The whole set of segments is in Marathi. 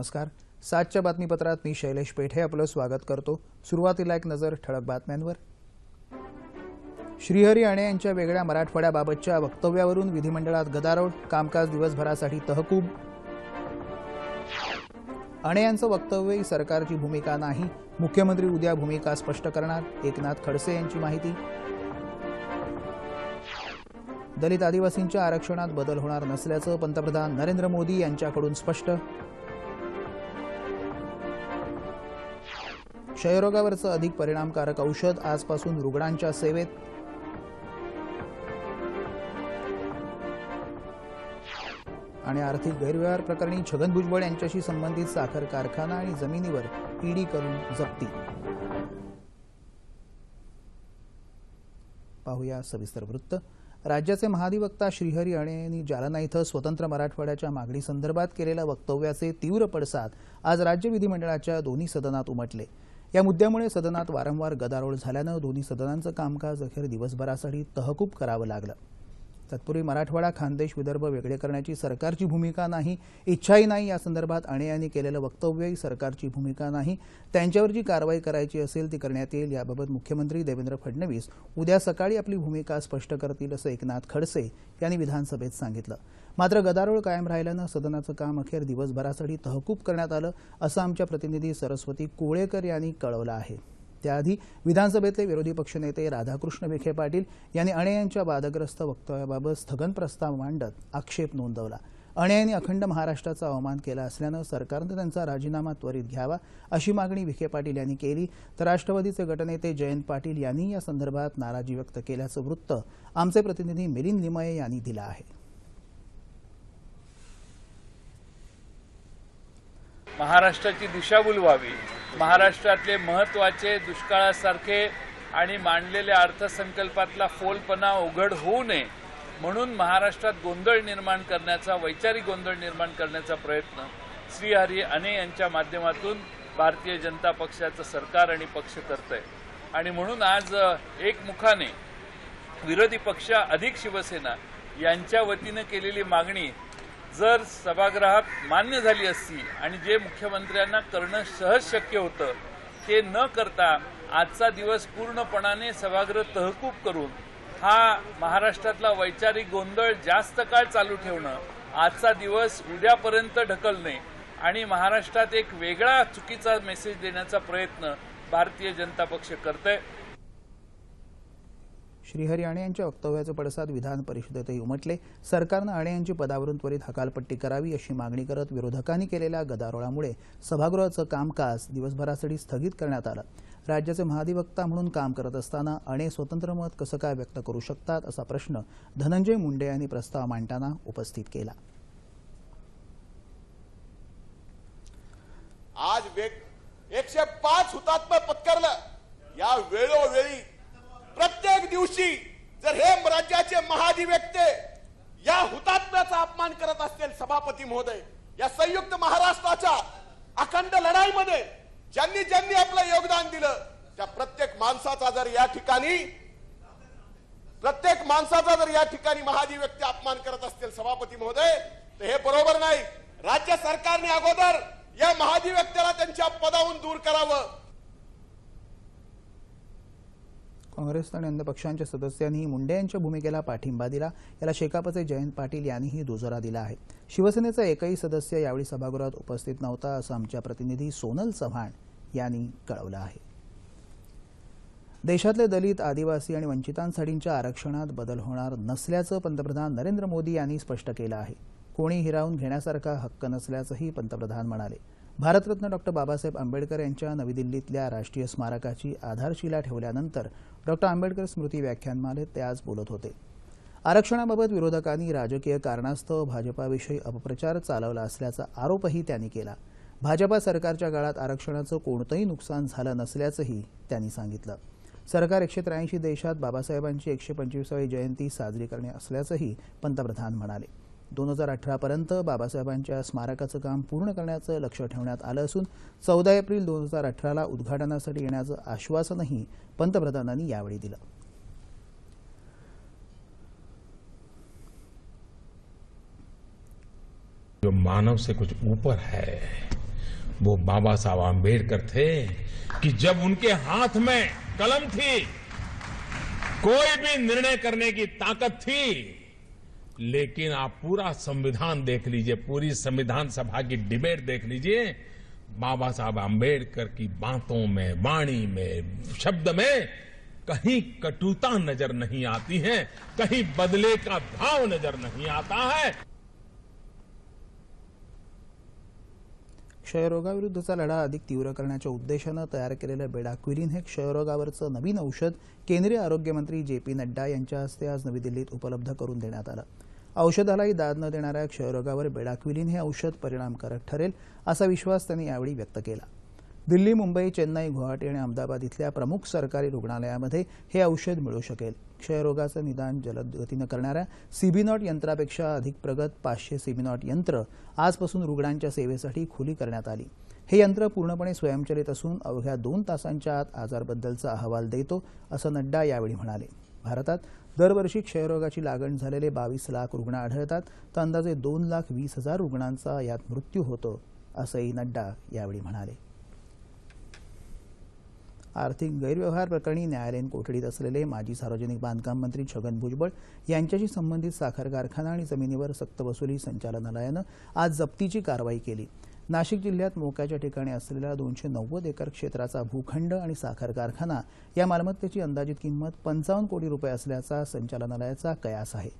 नमस्कार. सातच्या बातमीपत्रात मी शैलेश पेठे आपलं स्वागत करतो. सुरुवातीला एक नजर ठळक बातम्यांवर. श्रीहरी आणे यांच्या वेगळ्या मराठवाड्याबाबतच्या वक्तव्यावरून विधिमंडळात गदारोळ कामकाज दिवसभरासाठी तहकूब. अणे यांचं वक्तव्य ही सरकारची भूमिका नाही. मुख्यमंत्री उद्या भूमिका स्पष्ट करणार एकनाथ खडसे यांची माहिती. दलित आदिवासींच्या आरक्षणात बदल होणार नसल्याचं पंतप्रधान नरेंद्र मोदी यांच्याकडून स्पष्ट. क्षयरोगावरचं अधिक परिणामकारक औषध आजपासून रुग्णांच्या सेवेत. आणि आर्थिक गैरव्यवहार प्रकरणी छगन भुजबळ यांच्याशी संबंधित साखर कारखाना आणि जमिनीवर ईडी करून जप्ती. पाहूया सविस्तर वृत्त. राज्याचे महाधिवक्ता श्रीहरी यांनी जालना इथं स्वतंत्र मराठवाड्याच्या मागणीसंदर्भात केलेल्या वक्तव्याचे तीव्र पडसाद आज राज्य विधिमंडळाच्या दोन्ही सदनात उमटले. या मुद्द्यामुळे सदनात वारंवार गदारोळ झाल्यानं दोन्ही सदनांचं कामकाज अखेर दिवसभरासाठी तहकूब करावं लागलं. तत्पूर्वी मराठवाडा खानदेश विदर्भ वेगळे करण्याची सरकारची भूमिका नाही इच्छाही नाही या संदर्भात अणे यांनी केलेलं वक्तव्यही सरकारची भूमिका नाही. त्यांच्यावर जी कारवाई करायची असेल ती करण्यात येईल याबाबत मुख्यमंत्री देवेंद्र फडणवीस उद्या सकाळी आपली भूमिका स्पष्ट करतील असं एकनाथ खडसे यांनी विधानसभेत सांगितलं. मात्र गदारोळ कायम राहिल्यानं सदनाचं काम अखेर दिवसभरासाठी तहकूब करण्यात आलं असं आमच्या प्रतिनिधी सरस्वती कोळेकर यांनी कळवलं आहे. त्याआधी विधानसभेतले विरोधी पक्षनेते राधाकृष्ण विखे पाटील यांनी अणे यांच्या वादग्रस्त वक्तव्याबाबत स्थगन प्रस्ताव मांडत आक्षेप नोंदवला. अणे यांनी अखंड महाराष्ट्राचा अवमान केला असल्यानं सरकारनं त्यांचा राजीनामा त्वरित घ्यावा अशी मागणी विखे पाटील यांनी केली. तर राष्ट्रवादीचे गटनेते जयंत पाटील यांनी या संदर्भात नाराजी व्यक्त केल्याचं वृत्त आमचे प्रतिनिधी मिलिंद लिमये यांनी दिलं आहे. महाराष्ट्राची दिशाभूल व्हावी. महाराष्ट्रातले महत्त्वाचे दुष्काळासारखे आणि मांडलेल्या अर्थसंकल्पातला फोलपणा उघड होऊ नये म्हणून महाराष्ट्रात गोंधळ निर्माण करण्याचा वैचारिक गोंधळ निर्माण करण्याचा प्रयत्न श्रीहरी अने यांच्या माध्यमातून भारतीय जनता पक्षाचं सरकार आणि पक्ष करत आहे आणि म्हणून आज एकमुखाने विरोधी पक्ष अधिक शिवसेना यांच्या वतीनं केलेली मागणी जर सभागृहात मान्य झाली असती आणि जे मुख्यमंत्र्यांना करणं सहज शक्य होतं ते न करता आजचा दिवस पूर्णपणाने सभागृह तहकूब करून हा महाराष्ट्रातला वैचारिक गोंधळ जास्त काळ चालू ठेवणं आजचा दिवस उद्यापर्यंत ढकलणे आणि महाराष्ट्रात एक वेगळा चुकीचा मेसेज देण्याचा प्रयत्न भारतीय जनता पक्ष करतंय. श्रीहरी आणे यांच्या वक्तव्याचे पडसाद विधान परिषदेतही उमटले. सरकारनं आणे यांची पदावरून त्वरित हकालपट्टी करावी अशी मागणी करत विरोधकांनी केलेल्या गदारोळामुळे सभागृहाचं कामकाज दिवसभरासाठी स्थगित करण्यात आलं. राज्याचे महाधिवक्ता म्हणून काम करत असताना अणे स्वतंत्र मत कसं काय व्यक्त करू शकतात असा प्रश्न धनंजय मुंडे यांनी प्रस्ताव मांडताना उपस्थित केला. आज एकशे पाच हुतात्मा पत्करलं. या वेळोवेळी प्रत्येक दिवशी जर हे राज्याचे महाधिवेक्ते या हुतात्म्याचा अपमान करत असतील सभापती महोदय या संयुक्त महाराष्ट्राच्या अखंड लढाईमध्ये ज्यांनी ज्यांनी आपलं योगदान दिलं त्या प्रत्येक माणसाचा जर या ठिकाणी प्रत्येक माणसाचा जर या ठिकाणी महाधिव्यक्ती अपमान करत असतील सभापती महोदय तर हे बरोबर नाही. राज्य सरकारने अगोदर या महाधिव्यक्त्याला त्यांच्या पदाहून दूर करावं. काँग्रेस आणि अन्य पक्षांच्या सदस्यांनी मुंडे यांच्या भूमिकेला पाठिंबा दिला. याला शेकापचे जयंत पाटील यांनीही दुजोरा दिला आहे. शिवसेनेचा एकही सदस्य यावेळी सभागृहात उपस्थित नव्हता असं आमच्या प्रतिनिधी सोनल चव्हाण यांनी कळवलं आहे. देशातले दलित आदिवासी आणि वंचितांसाठींच्या आरक्षणात बदल होणार नसल्याचं पंतप्रधान नरेंद्र मोदी यांनी स्पष्ट केलं आहे. कोणी हिरावून घेण्यासारखा हक्क नसल्याचंही पंतप्रधान म्हणाले. भारतरत्न डॉक्टर बाबासाहेब आंबेडकर यांच्या नवी दिल्लीतल्या राष्ट्रीय स्मारकाची आधारशिला ठेवल्यानंतर डॉक्टर आंबेडकर स्मृती व्याख्यानमालेत ते आज बोलत होते. आरक्षणाबाबत विरोधकांनी राजकीय कारणास्तव भाजपाविषयी अपप्रचार चालवला असल्याचा आरोपही त्यांनी केला. भाजपा सरकारच्या काळात आरक्षणाचं कोणतंही नुकसान झालं नसल्याचंही त्यांनी सांगितलं. सरकार एकशे त्र्याऐंशी देशात बाबासाहेबांची एकशे पंचवीसावी जयंती साजरी करणे असल्याचंही पंतप्रधान म्हणाले. दोन हजार अठरापर्यंत बाबासाहेबांच्या स्मारकाचं काम पूर्ण करण्याचं लक्ष ठेवण्यात आलं असून चौदा एप्रिल दोन हजार अठराला उद्घाटनासाठी येण्याचं आश्वासनही पंतप्रधानांनी यावेळी दिलं. जो मानव से कुछ ऊपर है वो बाबा साहब आम्बेडकर थे कि जब उनके हाथ में कलम थी कोई भी निर्णय करने की ताकत थी लेकिन आप पूरा संविधान देख लीजिए, पूरी संविधान सभा की डिबेट देख लीजिए। बाबा साहब आम्बेडकर की बातों में, वाणी में, शब्द में कहीं कटुता नज़र नहीं आती है, कहीं बदले का भाव नज़र नहीं आता है। क्षयरोगाविरुद्धचा लढा अधिक तीव्र करण्याच्या उद्देशानं तयार केलेलं बेडाक्विलिन हे क्षयरोगावरचं नवीन औषध केंद्रीय आरोग्यमंत्री जे पी नड्डा यांच्या हस्ते आज नवी दिल्लीत उपलब्ध करून देण्यात आलं. औषधालाही दाद न देणाऱ्या क्षयरोगावर बेडाक्विलिन हे औषध परिणामकारक ठरेल असा विश्वास त्यांनी यावेळी व्यक्त केला. दिल्ली मुंबई चेन्नई गुवाहाटी आणि अहमदाबाद इथल्या प्रमुख सरकारी रुग्णालयामध्ये हे औषध मिळू शकेल. क्षयरोगाचं निदान जलद गतीनं करणाऱ्या सीबीनॉट यंत्रापेक्षा अधिक प्रगत पाचशे सीबीनॉट यंत्र आजपासून रुग्णांच्या सेवेसाठी खुली करण्यात आली. हे यंत्र पूर्णपणे स्वयंचलित असून अवघ्या दोन तासांच्या आत आजारबद्दलचा अहवाल देतो असं नड्डा यावेळी म्हणाले. भारतात दरवर्षी क्षयरोगाची लागण झालेले बावीस लाख रुग्ण आढळतात. तर अंदाजे दोन लाख वीस हजार रुग्णांचा यात मृत्यू होतो असंही नड्डा यावेळी म्हणाले. आर्थिक गैरव्यवहार प्रकरणी न्यायालयीन कोठडीत असलेले माजी सार्वजनिक बांधकाम मंत्री छगन भुजबळ यांच्याशी संबंधित साखर कारखाना आणि जमिनीवर सक्तवसुली संचालनालयानं आज जप्तीची कारवाई केली. नाशिक जिल्ह्यात मोक्याच्या ठिकाणी असलेल्या दोनशे नव्वद एकर क्षेत्राचा भूखंड आणि साखर कारखाना या मालमत्तेची अंदाजित किंमत पंचावन्न कोटी रुपये असल्याचा संचालनालयाचा कयास आहे.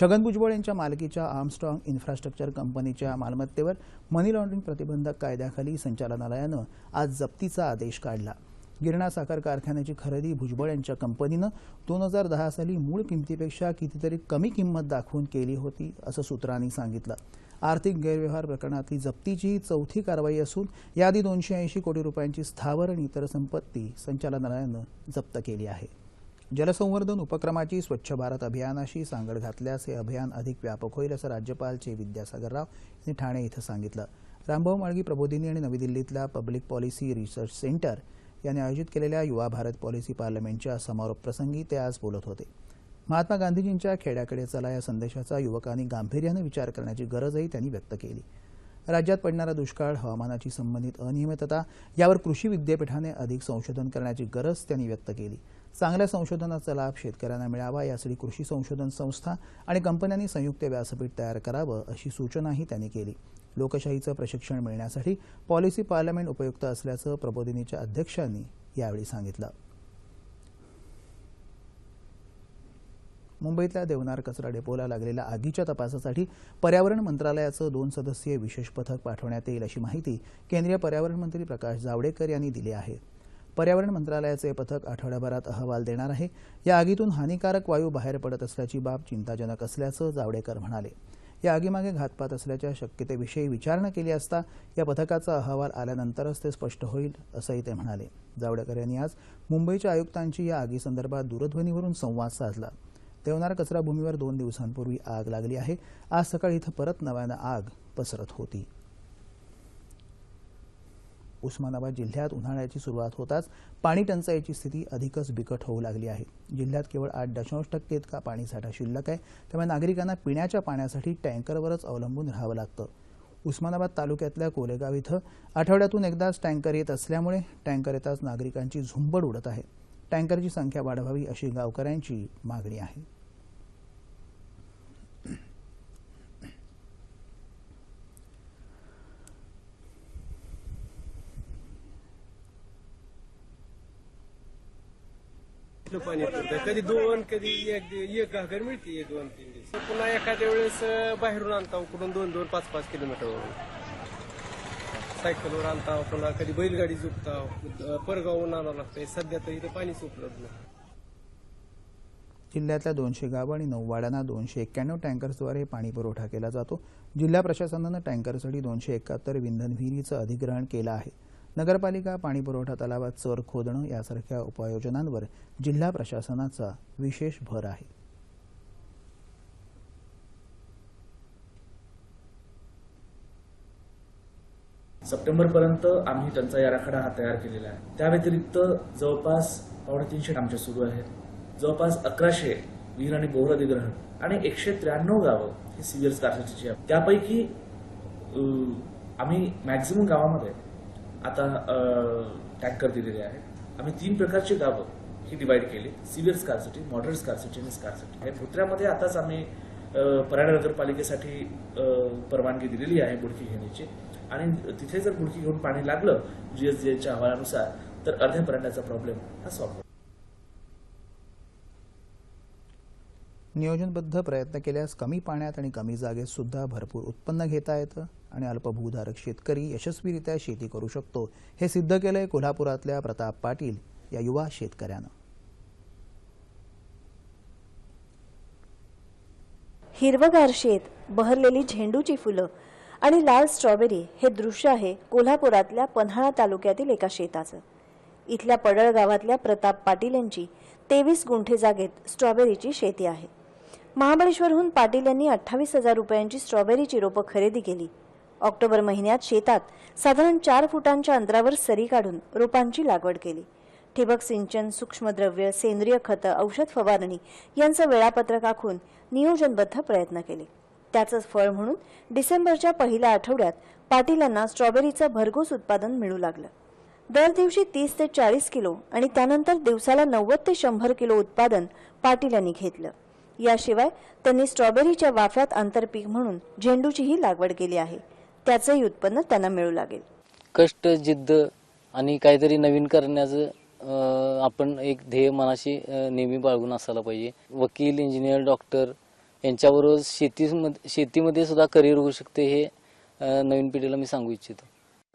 छगन भुजबळ यांच्या मालकीच्या आर्मस्ट्रॉंग इन्फ्रास्ट्रक्चर कंपनीच्या मालमत्तेवर मनी लॉन्ड्रिंग प्रतिबंधक कायद्याखाली संचालनालयानं आज जप्तीचा आदेश काढला. गिरणा साखर कारखान्याची खरेदी भुजबळ यांच्या कंपनीनं दोन हजार दहा साली मूळ किमतीपेक्षा कितीतरी कमी किंमत दाखवून केली होती असं सूत्रांनी सांगितलं. आर्थिक गैरव्यवहार प्रकरणातली जप्तीची ही चौथी कारवाई असून याआधी दोनशे ऐंशी कोटी रुपयांची स्थावर आणि इतर संपत्ती संचालनालयानं जप्त केली आहे. जलसंवर्धन उपक्रमाची स्वच्छ भारत अभियानाशी सांगड घातल्यास हे अभियान अधिक व्यापक होईल असं राज्यपाल चे विद्यासागर राव यांनी ठाणे इथं सांगितलं. रामभाऊ माळगी प्रबोधिनी आणि नवी दिल्लीतल्या पब्लिक पॉलिसी रिसर्च सेंटर यांनी आयोजित केलेल्या युवा भारत पॉलिसी पार्लमेंटच्या समारोप प्रसंगी ते आज बोलत होते. महात्मा गांधीजींच्या खेड्याकडे चला या संदेशाचा युवकांनी गांभीर्यानं विचार करण्याची गरजही त्यांनी व्यक्त केली. राज्यात पडणारा दुष्काळ हवामानाची संबंधित अनियमितता यावर कृषी विद्यापीठाने अधिक संशोधन करण्याची गरज त्यांनी व्यक्त केली. चांगल्या संशोधनाचा लाभ शेतकऱ्यांना मिळावा यासाठी कृषी संशोधन संस्था आणि कंपन्यांनी संयुक्त व्यासपीठ तयार करावं अशी सूचनाही त्यांनी केली. लोकशाहीचं प्रशिक्षण मिळण्यासाठी पॉलिसी पार्लमेंट उपयुक्त असल्याचं प्रबोधिनीच्या अध्यक्षांनी यावेळी सांगितलं. मुंबईतल्या देवनार कचरा डेपोला लागलेल्या आगीच्या तपासासाठी पर्यावरण मंत्रालयाचं दोन सदस्यीय विशेष पथक पाठवण्यात येईल अशी माहिती केंद्रीय पर्यावरण मंत्री प्रकाश जावडेकर यांनी दिली आहे. पर्यावरण मंत्रालयाचे पथक आठवड्याभरात अहवाल देणार आहे. या आगीतून हानिकारक वायू बाहेर पडत असल्याची बाब चिंताजनक असल्याचं जावडेकर म्हणाले. या आगीमागे घातपात असल्याच्या शक्यतेविषयी विचारणा केली असता या पथकाचा अहवाल आल्यानंतरच ते स्पष्ट होईल असंही ते म्हणाले. जावडेकर यांनी आज मुंबईच्या आयुक्तांची या आगीसंदर्भात दूरध्वनीवरून संवाद साधला. देवनार कचराभूमीवर दोन दिवसांपूर्वी आग लागली आहे. आज सकाळी इथं परत नव्यानं आग पसरत होती. उस्मानाबाद जिल्ह्यात उन्हाळ्याची सुरुवात होताच पाणी टंचाईची स्थिती अधिकच बिकट होऊ लागली आहे. जिल्ह्यात केवळ आठ दशांश टक्के इतका पाणीसाठा शिल्लक आहे. त्यामुळे नागरिकांना पिण्याच्या पाण्यासाठी टँकरवरच अवलंबून राहावं लागतं. उस्मानाबाद तालुक्यातल्या कोलेगाव इथं आठवड्यातून एकदाच टँकर येत असल्यामुळे टँकर येताच नागरिकांची झुंबड उडत आहे. टँकरची संख्या वाढवावी अशी गावकऱ्यांची मागणी आहे. पाणी पुरतं कधी दोन कधी एक एक घागर मिळते एक दोन तीन दिवस. पुन्हा एखाद्या वेळेस बाहेरून आणता उकडून दोन दोन पाच पाच किलोमीटरवरून सायकलवर आणता पुन्हा कधी बैलगाडी झुकता परगावून आणावं लागतंय. सध्या तर इथं पाणीच उपलब्ध नाही. जिल्ह्यातल्या दोनशे गावं आणि नऊ वाड्यांना दोनशे एक्क्याण्णव टँकर्सद्वारे पाणी पुरवठा केला जातो. जिल्हा प्रशासनानं टँकरसाठी दोनशे एकाहत्तर विंधन विहिरीचं अधिग्रहण केलं आहे. नगरपालिका पाणीपुरवठा तलावात चर खोदणं यासारख्या उपाययोजनांवर जिल्हा प्रशासनाचा विशेष भर आहे. सप्टेंबरपर्यंत आम्ही टंचाई आराखडा हा तयार केलेला आहे. त्या व्यतिरिक्त जवळपास पावणेतीनशे तीनशे सुरू आहेत. जवळपास अकराशे विहीर आणि बोहर अधिग्रहण आणि एकशे त्र्याण्णव गावं ही सिव्हिअर स्कारसिटीची आहेत. त्यापैकी आम्ही मॅक्झिमम गावामध्ये आता टँकर दिलेले आहेत आम्ही तीन प्रकारची गावं ही डिवाईड केली. सिव्हिअर स्कारसिटी मॉडरेट स्कारसिटी आणि स्कारसिटी आणि भोत्र्यामध्ये आताच आम्ही अ, पराड नगरपालिकेसाठी परवानगी दिलेली आहे बुडकी घेण्याची. आणि तिथे जर बुडकी घेऊन पाणी लागलं जीएसडीएच्या अहवालानुसार तर अर्ध्या पर्यंतचा प्रॉब्लेम हा सॉल्व्ह नियोजनबद्ध प्रयत्न केल्यास कमी पाण्यात आणि कमी जागेत सुद्धा भरपूर उत्पन्न घेता येतं आणि अल्पभूधारक शेतकरी यशस्वीरित्या शेती करू शकतो. हे सिद्ध केलंय कोल्हापुरातल्या प्रताप पाटील या युवा शेतकऱ्यानं. हिरवगार शेत बहरलेली झेंडूची फुलं आणि लाल स्ट्रॉबेरी हे दृश्य आहे कोल्हापुरातल्या पन्हाळा तालुक्यातील एका शेताचं. इथल्या पडळ गावातल्या प्रताप पाटील यांची तेवीस गुंठे जागेत स्ट्रॉबेरीची शेती आहे. महाबळेश्वरहून पाटील यांनी अठ्ठावीस हजार रुपयांची स्ट्रॉबेरीची रोपं खरेदी केली. ऑक्टोबर महिन्यात शेतात साधारण चार फुटांच्या अंतरावर सरी काढून रोपांची लागवड केली. ठिबक सिंचन सूक्ष्मद्रव्य सेंद्रिय खतं औषध फवारणी यांचं वेळापत्रक आखून नियोजनबद्ध प्रयत्न केले. त्याचंच फळ म्हणून डिसेंबरच्या पहिल्या आठवड्यात पाटील यांना स्ट्रॉबेरीचं भरघोस उत्पादन मिळू लागलं. दर दिवशी तीस ते चाळीस किलो आणि त्यानंतर दिवसाला नव्वद ते शंभर किलो उत्पादन पाटील यांनी घेतलं. याशिवाय त्यांनी स्ट्रॉबेरीच्या वाफ्यात आंतरपीक म्हणून झेंडूचीही लागवड केली आहे. त्याचंही उत्पन्न त्यांना मिळू लागेल. कष्ट जिद्द आणि काहीतरी नवीन करण्याचं आपण एक ध्येय मनाशी नेहमी बाळगून असायला पाहिजे. वकील इंजिनियर डॉक्टर यांच्याबरोबर शेतीमध्ये शेतीमध्ये सुद्धा करिअर होऊ शकते हे नवीन पिढीला मी सांगू इच्छितो.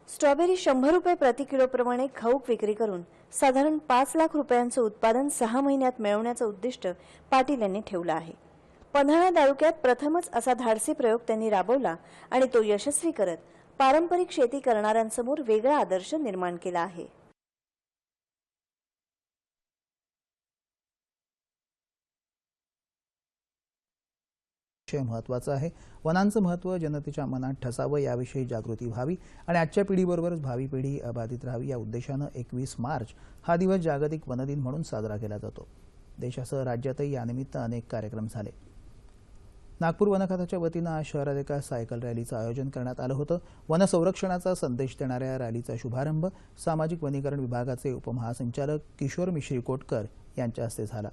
स्ट्रॉबेरी शंभर रुपये प्रति किलो प्रमाणे घाऊक विक्री करून साधारण पाच लाख रुपयांचं उत्पादन सहा महिन्यात मिळवण्याचं उद्दिष्ट पाटील यांनी ठेवलं आहे. पन्हाळा तालुक्यात प्रथमच असा धाडसी प्रयोग त्यांनी राबवला आणि तो यशस्वी करत पारंपरिक शेती करणाऱ्यांसमोर वेगळा आदर्श निर्माण केला आहे. विषय महत्त्वाचा आहे. वनांचं महत्त्व जनतेच्या मनात ठसावं याविषयी जागृती व्हावी आणि आजच्या पिढीबरोबरच भावी पिढी अबाधित राहावी या उद्देशानं एकवीस मार्च हा दिवस जागतिक वनदिन म्हणून साजरा केला जातो. देशासह राज्यातही यानिमित्त अनेक कार्यक्रम झाले. नागपूर वनखात्याच्या वतीनं आज शहरात एका सायकल रॅलीचं आयोजन करण्यात आलं होतं. वनसंरक्षणाचा संदेश देणाऱ्या रॅलीचा शुभारंभ सामाजिक वनीकरण विभागाचे उपमहासंचालक किशोर मिश्री कोटकर यांच्या हस्ते झाला.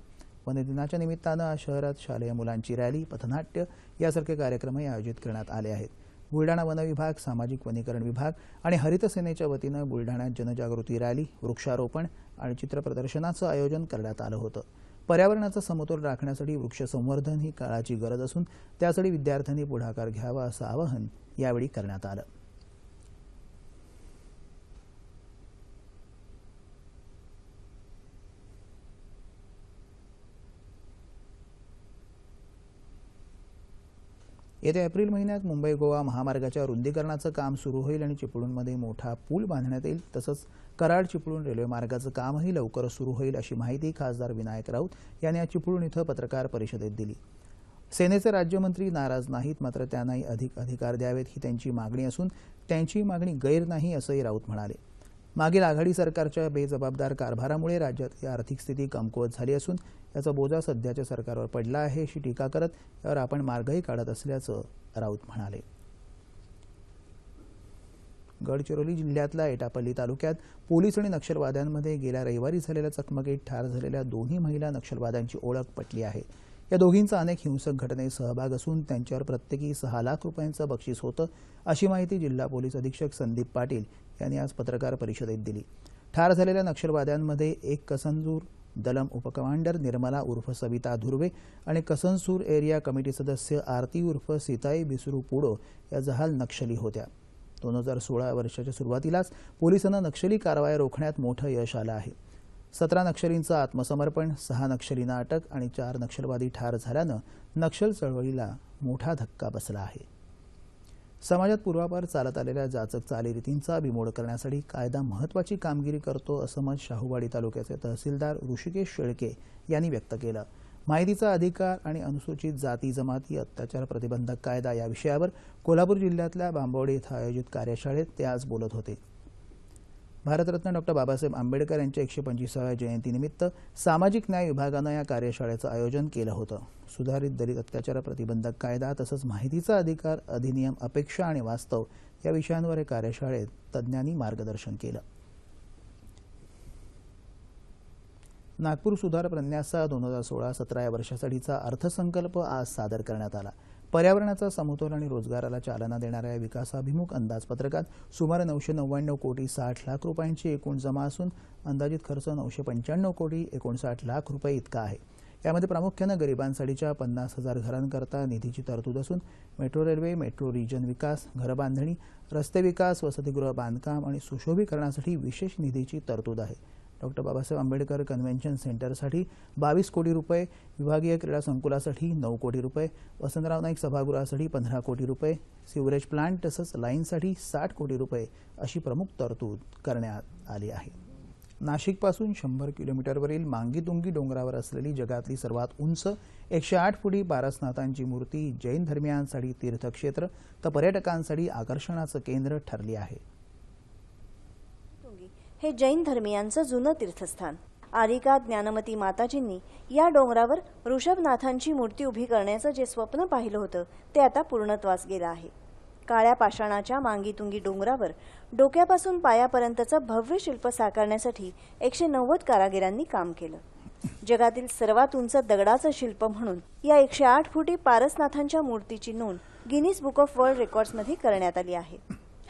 वनदिनाच्या निमित्तानं आज शहरात शालेय मुलांची रॅली पथनाट्य यासारखे कार्यक्रमही आयोजित करण्यात आले आहेत. बुलढाणा वन विभाग सामाजिक वनीकरण विभाग आणि हरित सेनेच्या वतीनं बुलढाण्यात जनजागृती रॅली वृक्षारोपण आणि चित्रप्रदर्शनाचं आयोजन करण्यात आलं होतं. पर्यावरणाचा समतोल राखण्यासाठी वृक्ष संवर्धन ही काळाची गरज असून त्यासाठी विद्यार्थ्यांनी पुढाकार घ्यावा असं आवाहन यावेळी करण्यात आलं. येत्या एप्रिल महिन्यात मुंबई गोवा महामार्गाच्या रुंदीकरणाचं काम सुरू होईल आणि चिपळूणमध्ये मोठा पूल बांधण्यात येईल. तसंच कराड चिपळूण रेल्वे मार्गाचं कामही लवकर सुरू होईल अशी माहिती खासदार विनायक राऊत यांनी आज चिपळूण इथं पत्रकार परिषदेत दिली. सेनेचे राज्यमंत्री नाराज नाहीत मात्र त्यांनाही अधिक अधिकार द्यावेत ही त्यांची मागणी असून त्यांची मागणी गैर नाही असंही राऊत म्हणाले. मागील आघाडी सरकारच्या बेजबाबदार कारभारामुळे राज्यातली आर्थिक स्थिती कमकुवत झाली असून याचा बोजा सध्याच्या सरकारवर पडला आहे अशी टीका करत यावर आपण मार्गही काढत असल्याचं राऊत म्हणाले. गडचिरोली जिल्ह्यातल्या एटापल्ली तालुक्यात पोलीस आणि नक्षलवाद्यांमध्ये गेल्या रविवारी झालेल्या चकमकीत ठार झालेल्या दोन्ही महिला नक्षलवाद्यांची ओळख पटली आहे. या दोघींचा अनेक हिंसक घटनेत सहभाग असून त्यांच्यावर प्रत्येकी सहा लाख रुपयांचं बक्षीस होतं अशी माहिती जिल्हा पोलीस अधीक्षक संदीप पाटील यांनी आज पत्रकार परिषदेत दिली. ठार झालेल्या नक्षलवाद्यांमध्ये एक कसंजूर दलम उपकमांडर निर्मला उर्फ सविता धुर्वे आणि कसनसूर एरिया कमिटी सदस्य आरती उर्फ सीताई बिसरू पुडो या जहाल नक्षली होत्या. दोन हजार सोळा वर्षाच्या सुरुवातीलाच पोलिसांना नक्षली कारवाया रोखण्यात मोठं यश आलं आहे. सतरा नक्षलींचं आत्मसमर्पण सहा नक्षलींना अटक आणि चार नक्षलवादी ठार झाल्यानं नक्षल चळवळीला मोठा धक्का बसला आहे. समाजात पूर्वापार चालत आलेल्या जाचक चालीरीतींचा बिमोड करण्यासाठी कायदा महत्वाची कामगिरी करतो असं मत शाहूवाडी तालुक्याचे तहसीलदार ऋषिकेश शेळके यांनी व्यक्त केलं. माहितीचा अधिकार आणि अनुसूचित जाती जमाती अत्याचार प्रतिबंधक कायदा या विषयावर कोल्हापूर जिल्ह्यातल्या बांबवडे इथं आयोजित कार्यशाळेत ते आज बोलत होते. भारतरत्न डॉक्टर बाबासाहेब आंबेडकर यांच्या एकशे पंचवीसाव्या जयंतीनिमित्त सामाजिक न्याय विभागानं या कार्यशाळेचं आयोजन केलं होतं. सुधारित दलित अत्याचार प्रतिबंधक कायदा तसंच माहितीचा अधिकार अधिनियम अपेक्षा आणि वास्तव या विषयांवर या कार्यशाळेत तज्ज्ञांनी मार्गदर्शन केलं. नागपूर सुधार प्रन्यासा दोन हजार सोळा सतरा या वर्षासाठीचा अर्थसंकल्प आज सादर करण्यात आला. पर्यावरणाचा समतोल आणि रोजगाराला चालना देणाऱ्या विकासाभिमुख अंदाजपत्रकात सुमारे नऊशे नव्याण्णव कोटी साठ लाख रुपयांची एकूण जमा असून अंदाजित खर्च नऊशे पंच्याण्णव कोटी एकोणसाठ लाख रुपये इतका आहे. यामध्ये प्रामुख्यानं गरिबांसाठीच्या पन्नास हजार घरांकरता निधीची तरतूद असून मेट्रो रेल्वे मेट्रो रिजन विकास घरबांधणी रस्ते विकास वसतिगृह बांधकाम आणि सुशोभीकरणासाठी विशेष निधीची तरतूद आहे. डॉक्टर बाबासाहेब आंबेडकर कन्व्हेन्शन सेंटरसाठी बावीस कोटी रुपये विभागीय क्रीडा संकुलासाठी नऊ कोटी रुपये वसंतराव नाईक सभागृहासाठी पंधरा कोटी रुपये सिवरेज प्लांट तसंच लाईनसाठी साठ कोटी रुपये अशी प्रमुख तरतूद करण्यात आली आहे. नाशिकपासून शंभर किलोमीटरवरील मांगीतुंगी डोंगरावर असलेली जगातली सर्वात उंच एकशे आठ फुटी पारसनाथांची मूर्ती जैन धर्मियांसाठी तीर्थक्षेत्र तर पर्यटकांसाठी आकर्षणाचं केंद्र ठरली आहे. हे जैन धर्मियांचं जुनं तीर्थस्थान. आरिका ज्ञानमती माताजींनी या डोंगरावर ऋषभनाथांची मूर्ती उभी करण्याचं जे स्वप्न पाहिलं होतं ते आता पूर्णत्वास गेलं आहे. काळ्या पाषाणाच्या मांगीतुंगी डोंगरावर डोक्यापासून पायापर्यंतचं भव्य शिल्प साकारण्यासाठी एकशे नव्वद कारागिरांनी काम केलं. जगातील सर्वात उंच दगडाचं शिल्प म्हणून या एकशे आठ फुटी पारसनाथांच्या मूर्तीची नोंद गिनीज बुक ऑफ वर्ल्ड रेकॉर्ड्समध्ये करण्यात आली आहे.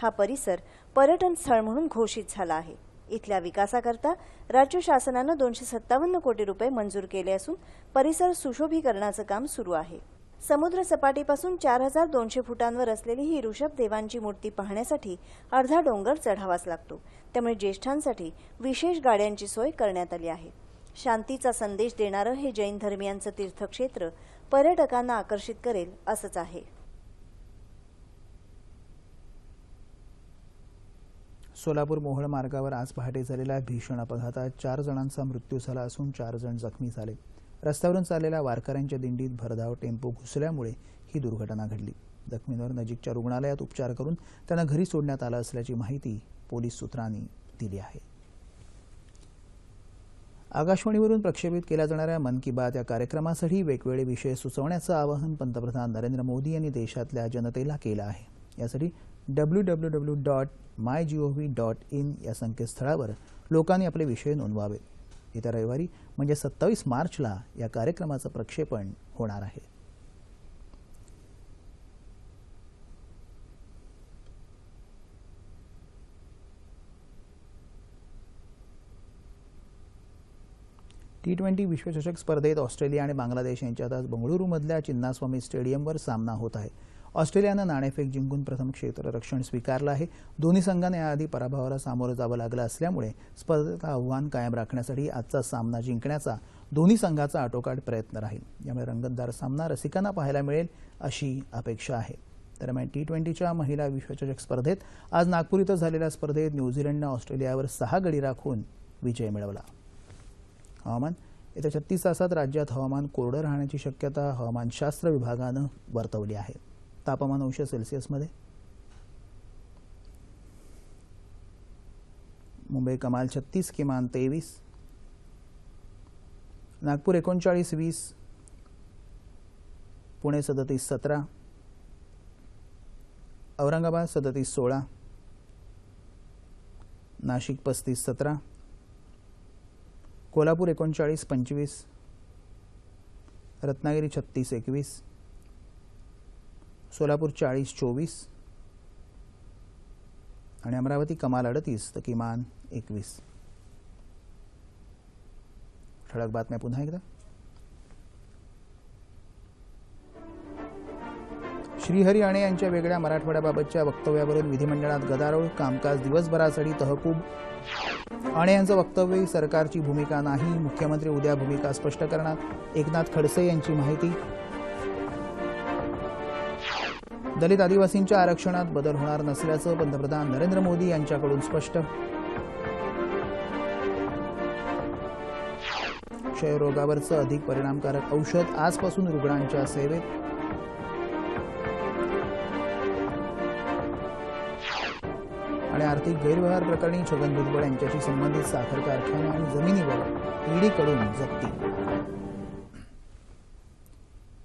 हा परिसर पर्यटन स्थळ म्हणून घोषित झाला आहे. इथल्या विकासाकरता राज्य शासनानं दोनशे सत्तावन्न कोटी रुपये मंजूर केले असून परिसर सुशोभीकरणाचं काम सुरू आहे. समुद्र सपाटीपासून चार हजार दोनशे फुटांवर असलेली ही ऋषभ देवांची मूर्ती पाहण्यासाठी अर्धा डोंगर चढावाच लागतो. त्यामुळे ज्येष्ठांसाठी विशेष गाड्यांची सोय करण्यात आली आहे. शांतीचा संदेश देणारं हे जैन धर्मियांचं तीर्थक्षेत्र पर्यटकांना आकर्षित करेल असंच आहे. सोलापूर मोहळ मार्गावर आज पहाटे झालेल्या भीषण अपघातात चार जणांचा मृत्यू झाला असून चार जण जखमी झाले. रस्त्यावरून चाललेल्या वारकऱ्यांच्या दिंडीत भरधाव टेम्पो घुसल्यामुळे ही दुर्घटना घडली. जखमींवर नजीकच्या रुग्णालयात उपचार करून त्यांना घरी सोडण्यात आलं असल्याची माहिती पोलीस सूत्रांनी दिली आहे. आकाशवाणीवरून प्रक्षेपित केल्या जाणाऱ्या मन की बात या कार्यक्रमासाठी वेगवेगळे विषय सुचवण्याचं आवाहन पंतप्रधान नरेंद्र मोदी यांनी देशातल्या जनतेला केलं आहे. यासाठी W W W dot my G O V dot in या संकेतस्थळावर लोकांनी आपले विषय नोंदवावेत येत्या रविवारी म्हणजे सत्तावीस मार्चला या कार्यक्रमाचं प्रक्षेपण होणार आहे. टी ट्वेंटी विश्वचषक स्पर्धेत ऑस्ट्रेलिया आणि बांगलादेश यांच्यात आज बंगळुरूमधल्या चिन्नास्वामी स्टेडियमवर सामना होत आहे. ऑस्ट्रेलियानं नाणेफेक जिंकून प्रथम क्षेत्ररक्षण स्वीकारलं आहे. दोन्ही संघांना याआधी पराभवाला सामोरं जावं लागलं असल्यामुळे स्पर्धेचं आव्हान कायम राखण्यासाठी आजचा सामना जिंकण्याचा दोन्ही संघाचा आटोकाट प्रयत्न राहील. यामुळे रंगतदार सामना रसिकांना पाहायला मिळेल अशी अपेक्षा आहे. दरम्यान टी ट्वेंटीच्या महिला विश्वचषक स्पर्धेत आज नागपूर इथं झालेल्या स्पर्धेत न्यूझीलंडनं ऑस्ट्रेलियावर सहा गडी राखून विजय मिळवला. हवामान येत्या छत्तीस तासात राज्यात हवामान कोरडं राहण्याची शक्यता हवामानशास्त्र विभागानं वर्तवली आहे. तापमान अंश सेल्सिअसमध्ये मुंबई कमाल छत्तीस किमान तेवीस. नागपूर एकोणचाळीस वीस. पुणे सदतीस सतरा. औरंगाबाद सदतीस सोळा. नाशिक पस्तीस सतरा. कोल्हापूर एकोणचाळीस पंचवीस. रत्नागिरी छत्तीस एकवीस. सोलापूर चाळीस चोवीस. आणि अमरावती कमाल अडतीस तर किमान एकवीस. ठळक बातम्या पुन्हा एकदा. श्रीहरी आणे यांच्या वेगळ्या मराठवाड्याबाबतच्या वक्तव्यावरून विधिमंडळात गदारोळ कामकाज दिवसभरासाठी तहकूब. आणे यांचं वक्तव्य सरकारची भूमिका नाही मुख्यमंत्री उद्या भूमिका स्पष्ट करणार. एकनाथ खडसे यांची माहिती. दलित आदिवासींच्या आरक्षणात बदल होणार नसल्याचं पंतप्रधान नरेंद्र मोदी यांच्याकडून स्पष्ट. क्षयरोगावरचं अधिक परिणामकारक औषध आजपासून रुग्णांच्या सेवेत. आणि आर्थिक गैरव्यवहार प्रकरणी छगन भुजबळ यांच्याशी संबंधित साखर कारखाना आणि जमिनीवर ईडीकडून जप्ती.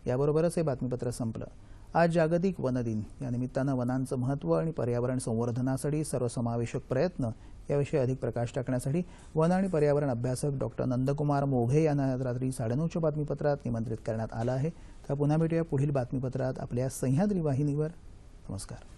याबरोबरच हे बातमीपत्र संपलं. आज जागतिक वन दिन या निमित्तानं वनांचं महत्त्व आणि पर्यावरण संवर्धनासाठी सर्वसमावेशक प्रयत्न याविषयी अधिक प्रकाश टाकण्यासाठी वन आणि पर्यावरण अभ्यासक डॉक्टर नंदकुमार मोघे यांना आज रात्री साडेनऊच्या बातमीपत्रात निमंत्रित करण्यात आलं आहे. तर पुन्हा भेटूया पुढील बातमीपत्रात आपल्या सह्याद्री वाहिनीवर. नमस्कार.